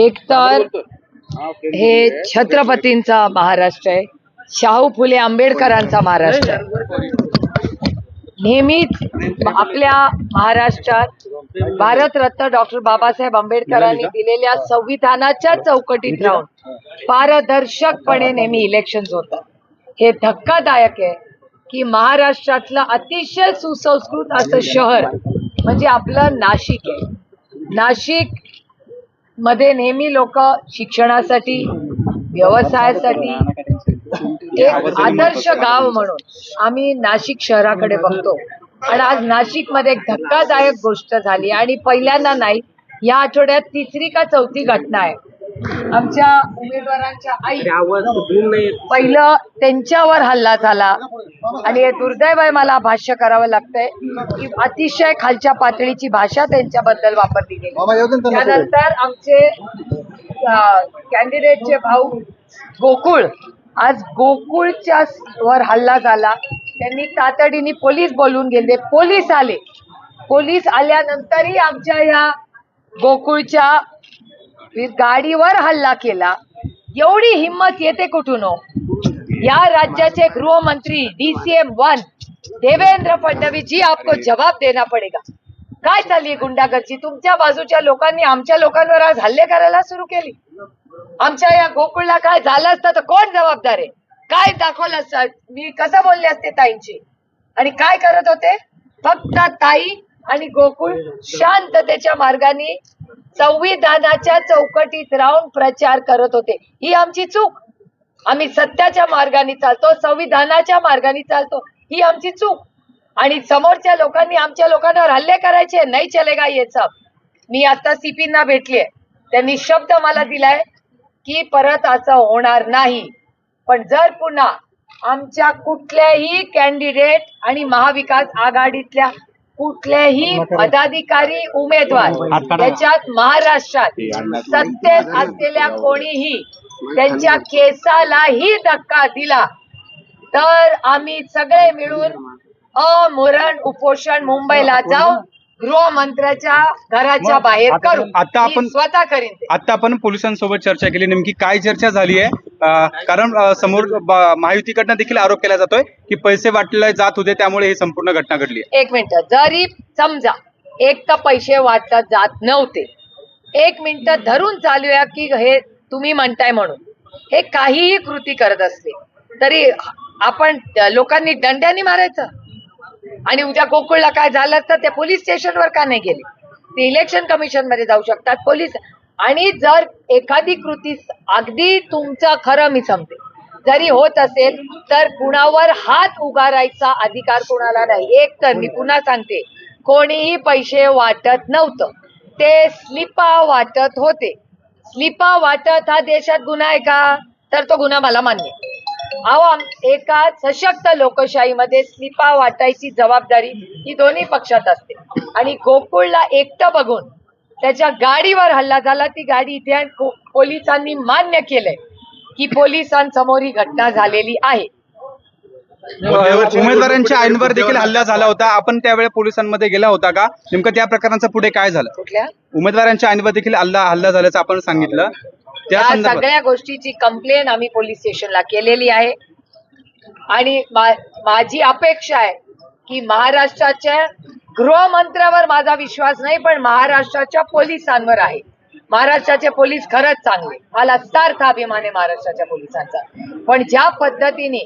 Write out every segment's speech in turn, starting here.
एक तर हे छत्रपतींचा महाराष्ट्र आहे. शाहू फुले आंबेडकरांचा महाराष्ट्र आहे. नेहमीच आपल्या महाराष्ट्रात भारतरत्न डॉक्टर बाबासाहेब आंबेडकरांनी दिलेल्या संविधानाच्या चौकटीत राहून पारदर्शकपणे नेहमी इलेक्शन होतात. हे धक्कादायक आहे की महाराष्ट्रातलं अतिशय सुसंस्कृत असं शहर म्हणजे आपलं नाशिक आहे. नाशिक मध्ये नेहमी लोक शिक्षणासाठी व्यवसायासाठी एक आदर्श गाव म्हणून आम्ही नाशिक शहराकडे बघतो. आणि आज नाशिकमध्ये एक धक्कादायक गोष्ट झाली आणि पहिल्यांदा नाही या आठवड्यात तिसरी का चौथी घटना आहे. आमच्या उमेदवारांच्या आई पहिलं त्यांच्यावर हल्ला झाला. आणि हे दुर्दैव आहे मला भाष्य करावं लागतंय की अतिशय खालच्या पातळीची भाषा त्यांच्याबद्दल वापरली गेली. त्यानंतर आमचे कॅन्डिडेटचे भाऊ गोकुळ. आज गोकुळच्या वर हल्ला झाला. त्यांनी तातडीने पोलीस बोलवून गेले. पोलीस आले. पोलीस आल्यानंतरही आमच्या या गोकुळच्या गाडीवर हल्ला केला. एवढी हिंमत येते कुठून हो? या राज्याचे गृहमंत्री डीसीएम वन देवेंद्र फडणवीस जी आपको जवाब देना पडेगा. काय चालली गुंडागर्दी? तुमच्या बाजूच्या लोकांनी आमच्या लोकांवर आज हल्ले करायला सुरू केली. आमच्या या गोकुळला काय झालं असतं तर कोण जबाबदार आहे? काय दाखवलं असतं? मी कसं बोलले असते ताईंची? आणि काय करत होते? फक्त ताई आणि गोकुळ शांततेच्या मार्गाने संविधानाच्या चौकटीत राहून प्रचार करत होते. ही आमची चूक. आम्ही सत्याच्या मार्गाने चालतो संविधानाच्या मार्गाने चालतो. ही आमची चूक. आणि समोरच्या लोकांनी आमच्या लोकांवर हल्ले करायचे नाही चलेगा ये सब. मी आता सीपींना भेटलीये. त्यांनी शब्द मला दिलाय की परत असं होणार नाही. पण जर पुन्हा आमच्या कुठल्याही कॅन्डिडेट आणि महाविकास आघाडीतल्या कुठल्याही पदाधिकारी उमेदवार त्याच्यात महाराष्ट्रात सत्तेत असलेल्या कोणीही त्यांच्या केसालाही धक्का दिला तर आम्ही सगळे मिळून अमरण उपोषण मुंबईला जाऊन गृहमंत्र्याच्या घराच्या बाहेर करू. आता आपण- स्वतः करीन. आता आपण पोलिसांसोबत चर्चा केली. नेमकी काय चर्चा झाली आहे? कारण समोर महायुतीकडनं देखील आरोप केला जातोय की पैसे वाटले जात होते त्यामुळे ही संपूर्ण घटना घडली एक मिनिट. जरी समजा एक तर पैसे वाटत जात नव्हते एक मिनिट धरून चालूया की हे तुम्ही म्हणताय म्हणून. हे काहीही कृती करत असले तरी आपण लोकांनी दंड्याने मारायचं. आणि उद्या गोकुळला काय झालं तर ते पोलीस स्टेशनवर का नाही गेले? ते इलेक्शन कमिशनमध्ये जाऊ शकतात. पोलीस आणि जर एखादी कृती अगदी तुमचं खरं मी समते जरी होत असेल तर कुणावर हात उगारायचा अधिकार कोणाला नाही. एक तर मी पुन्हा सांगते कोणीही पैसे वाटत नव्हतं. ते स्लिपा वाटत होते. स्लिपा वाटत हा देशात गुन्हा आहे का? तर तो गुन्हा मला मान्य अहो एका सशक्त लोकशाहीमध्ये स्लिपा वाटायची जबाबदारी ही दोन्ही पक्षात असते. आणि गोकुळला एकटं बघून त्याच्या गाडीवर हल्ला झाला. ती गाडी इथे पोलिसांनी मान्य केलंय की पोलिसांसमोर ही घटना झालेली आहे. उमेदवारांच्या आईंवर देखील हल्ला झाला होता. आपण त्यावेळेस पोलिसांमध्ये गेला होता का? नेमकं त्या प्रकरणाचं पुढे काय झालं? कुठल्या? उमेदवारांच्या आईंवर देखील हल्ला हल्ला झाल्याचं आपण सांगितलं. त्या सगळ्या गोष्टीची कंप्लेन आम्ही पोलीस स्टेशनला केलेली आहे. आणि माझी अपेक्षा आहे की महाराष्ट्राच्या गृहमंत्र्यावर माझा विश्वास नाही पण महाराष्ट्राच्या पोलिसांवर आहे. महाराष्ट्राचे पोलीस खरंच चांगले. मला सार्थ अभिमान आहे महाराष्ट्राच्या पोलिसांचा. पण ज्या पद्धतीने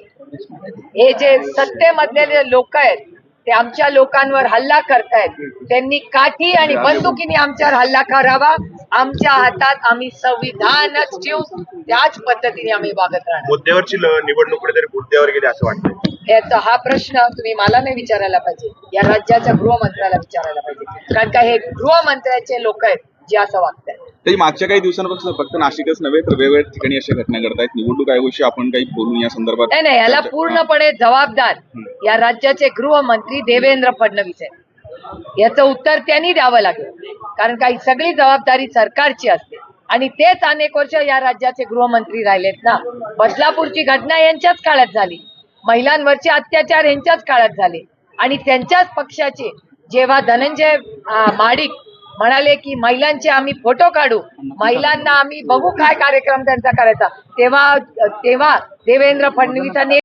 हे जे सत्तेमधले लोक आहेत ते आमच्या लोकांवर हल्ला करतायत त्यांनी काठी आणि बंदुकीने आमच्यावर हल्ला करावा. आमच्या हातात आम्ही संविधानच ठेवू त्याच पद्धतीने आम्ही वागत राहणार. मुद्द्यावरची निवडणूक कुठेतरी मुद्द्यावर गेली असं वाटतं याचा हा प्रश्न तुम्ही मला नाही विचारायला पाहिजे. या राज्याच्या गृहमंत्र्याला विचारायला पाहिजे. कारण का हे गृहमंत्र्याचे लोक आहेत जे असं वागतात तरी मागच्या काही दिवसांपासून फक्त नाशिकच नव्हे तर वेगवेगळ्या ठिकाणी अशा घटना घडतायत. निवडणूक आयोगाशी आपण काही बोलून या संदर्भात नाही नाही याला पूर्णपणे जबाबदार या राज्याचे गृहमंत्री देवेंद्र फडणवीस आहेत. याचं उत्तर त्यांनी द्यावं लागेल. कारण काही सगळी जबाबदारी सरकारची असते. आणि तेच अनेक वर्ष या राज्याचे गृहमंत्री राहिलेत ना. बदलापूरची घटना यांच्याच काळात झाली. महिलांवरचे अत्याचार यांच्याच काळात झाले. आणि त्यांच्याच पक्षाचे जेव्हा धनंजय माडिक म्हणाले की महिलांचे आम्ही फोटो काढू महिलांना आम्ही बघू काय कार्यक्रम त्यांचा करायचा तेव्हा तेव्हा देवेंद्र फडणवीसांनी